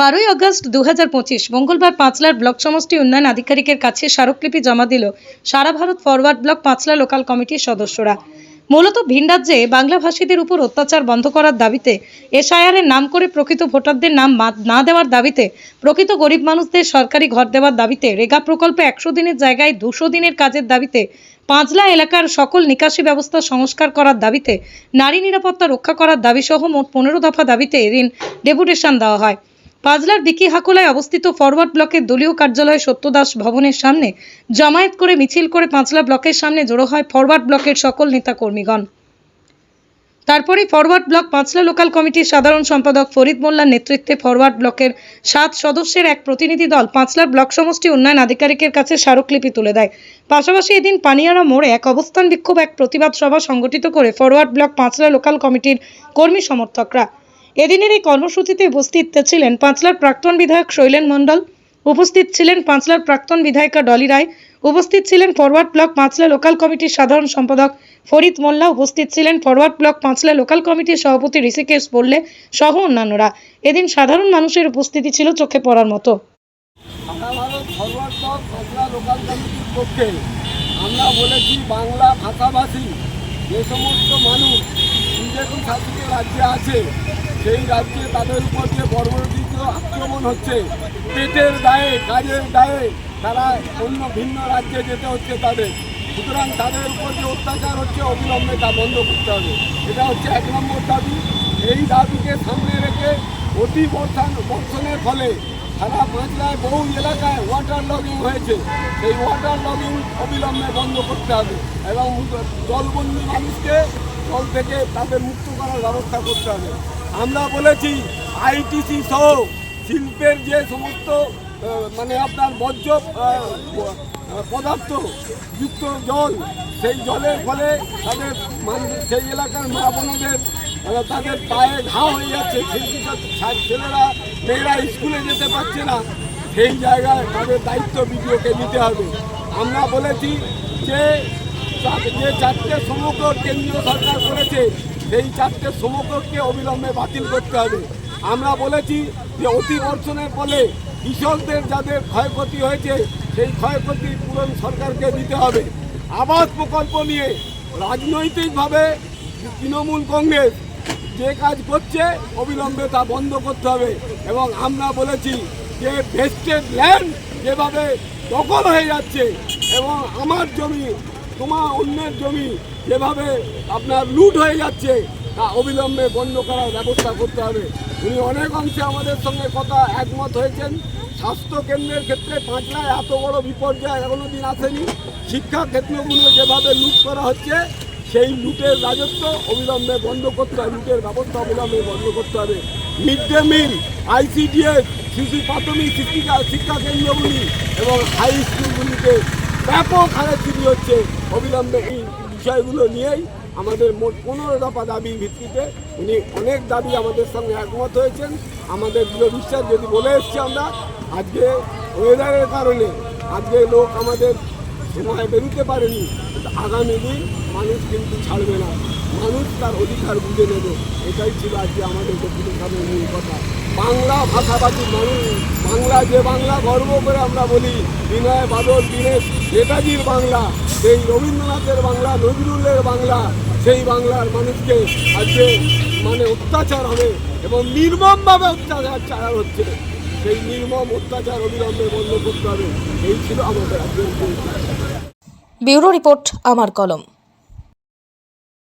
বারোই আগস্ট দু হাজার পঁচিশ মঙ্গলবার পাঁচলার ব্লক সমষ্টি উন্নয়ন আধিকারিকের কাছে স্মারকলিপি জমা দিল সারা Bharat forward bloc Panchla local কমিটির সদস্যরা। মূলত ভিন রাজ্যে বাংলাভাষীদের উপর অত্যাচার বন্ধ করার দাবিতে এসআইআরের নাম করে প্রকৃত ভোটারদের নাম না দেওয়ার দাবিতে প্রকৃত গরিব মানুষদের সরকারি ঘর দেওয়ার দাবিতে রেগা প্রকল্পে একশো দিনের জায়গায় দুশো দিনের কাজের দাবিতে পাঁচলা এলাকার সকল নিকাশি ব্যবস্থা সংস্কার করার দাবিতে নারী নিরাপত্তা রক্ষা করার দাবিসহ মোট পনেরো দফা দাবিতে এদিন ডেপুটেশন দেওয়া হয়। পাজলার দিকি হাকুলায় অবস্থিত ফরওয়ার্ড ব্লকের দলীয় কার্যালয় সত্যদাস ভবনের সামনে জমায়েত করে মিছিল করে পাঁচলা ব্লকের সামনে জড়ো হয় ফরওয়ার্ড ব্লকের সকল নেতাকর্মীগণ। তারপরে ফরওয়ার্ড ব্লক পাঁচলা লোকাল কমিটির সাধারণ সম্পাদক ফরিদ মোল্লার নেতৃত্বে ফরওয়ার্ড ব্লকের সাত সদস্যের এক প্রতিনিধি দল পাঁচলার ব্লক সমষ্টি উন্নয়ন আধিকারিকের কাছে স্মারকলিপি তুলে দেয়। পাশাপাশি এদিন পানিয়ারা মোড়ে এক অবস্থান বিক্ষোভ এক প্রতিবাদ সভা সংগঠিত করে ফরওয়ার্ড ব্লক পাঁচলা লোকাল কমিটির কর্মী সমর্থকরা এদিনের এই কর্মসূচিতে উপস্থিত ছিলেন পাঁচলার প্রাক্তন বিধায়ক শৈলেন মণ্ডল, উপস্থিত ছিলেন পাঁচলার প্রাক্তন বিধায়িকা ডলি রায়, উপস্থিত ছিলেন ফরওয়ার্ড ব্লক পাঁচলা লোকাল কমিটির সাধারণ সম্পাদক ফরিদ মোল্লা, উপস্থিত ছিলেন ফরওয়ার্ড ব্লক পাঁচলা লোকাল কমিটির সভাপতি ঋষিকেশ বললে সহ অন্যান্যরা। এদিন সাধারণ মানুষের উপস্থিতি ছিল চোখে পড়ার মতো। আমরা বলেছি, বাংলা ভাষাভাষী যে সমস্ত মানুষ বিজেপি শাসিত রাজ্যে আছে সেই রাজ্যে তাদের উপর যে বর্বরচিত আক্রমণ হচ্ছে, পেটের দায়ে কাজের দায়ে তারা অন্য ভিন্ন রাজ্যে যেতে হচ্ছে তাদের। সুতরাং তাদের উপর যে অত্যাচার হচ্ছে, অবিলম্বে তা বন্ধ করতে হবে। এটা হচ্ছে এক নম্বর দাবি। এই দাবিকে সামনে রেখে অতি বর্ষণ বর্ষণের ফলে সারা বাংলায় বহু এলাকায় ওয়াটার লগিং হয়েছে। সেই ওয়াটার লগিং অবিলম্বে বন্ধ করতে হবে এবং জলবন্দি মানুষকে জল থেকে তাদের মুক্ত করার ব্যবস্থা করতে হবে। আমরা বলেছি আইটিসি সহ শিল্পের যে সমস্ত মানে আপনার বর্জ্য পদার্থ যুক্ত জল, সেই জলের ফলে তাদের সেই এলাকার মা বোনদের তাদের পায়ে ঘা হয়ে যাচ্ছে। ছেলেরা, মেয়েরা স্কুলে যেতে পারছে না। সেই জায়গায় তাদের দায়িত্ব বিডিওকে নিতে হবে। আমরা বলেছি যে যে চারটে সমকর কেন্দ্রীয় সরকার করেছে সেই চারটে সমকরকে অবিলম্বে বাতিল করতে হবে। আমরা বলেছি যে অতি বর্ষণের ফলে কৃষকদের যাদের ক্ষয়ক্ষতি হয়েছে, সেই ক্ষয়ক্ষতি পূরণ সরকারকে দিতে হবে। আবাস প্রকল্প নিয়ে রাজনৈতিকভাবে তৃণমূল কংগ্রেস যে কাজ করছে, অবিলম্বে তা বন্ধ করতে হবে এবং আমরা বলেছি যে ভেস্টেড ল্যান্ড যেভাবে দখল হয়ে যাচ্ছে এবং আমার জমি তোমার অন্যের জমি যেভাবে আপনার লুট হয়ে যাচ্ছে, তা অবিলম্বে বন্ধ করার ব্যবস্থা করতে হবে। উনি অনেক অংশে আমাদের সঙ্গে কথা একমত হয়েছেন। স্বাস্থ্য কেন্দ্রের ক্ষেত্রে পাঁচলায় এত বড় বিপর্যয় এখনও দিন আসেনি। শিক্ষা ক্ষেত্রগুলো যেভাবে লুট করা হচ্ছে, সেই লুটের রাজত্ব অবিলম্বে বন্ধ করতে হবে। লুটের ব্যবস্থা অবিলম্বে বন্ধ করতে হবে। মিড ডে মিল আইসিডিএস শিশু প্রাথমিক শিক্ষিকা শিক্ষা কেন্দ্রগুলি এবং হাই স্কুলগুলিতে ব্যাপক হারে চুরি হচ্ছে অবিলম্বে এই বিষয়গুলো নিয়েই আমাদের মোট পনেরো দফা দাবির ভিত্তিতে উনি অনেক দাবি আমাদের সঙ্গে একমত হয়েছেন। আমাদের দৃঢ় বিশ্বাস, যদি বলে এসছি আমরা, আজকে ওয়েদারের কারণে আজকে লোক আমাদের সময় বেরোতে পারেনি। আগামী দিন মানুষ কিন্তু ছাড়বে না। মানুষ তার অধিকার বুঝে নেবে। এটাই ছিল আজকে আমাদের দক্ষিণের মূল কথা। বাংলা ভাষাভাষী মানুষ। বাংলা যে বাংলা গর্ব করে আমরা বলি, বিনয় বাদল, দীনেশ নেতাজির বাংলা, সেই রবীন্দ্রনাথের বাংলা, নজরুলের বাংলা, সেই বাংলার মানুষকে আজকে মানে অত্যাচার হবে এবং নির্মমভাবে অত্যাচার চালা হচ্ছে। সেই নির্মম অত্যাচার অবিলম্বে বন্ধ করতে হবে। এই ছিল আমাদের আজকের ব্যুরো রিপোর্ট, আমার কলম।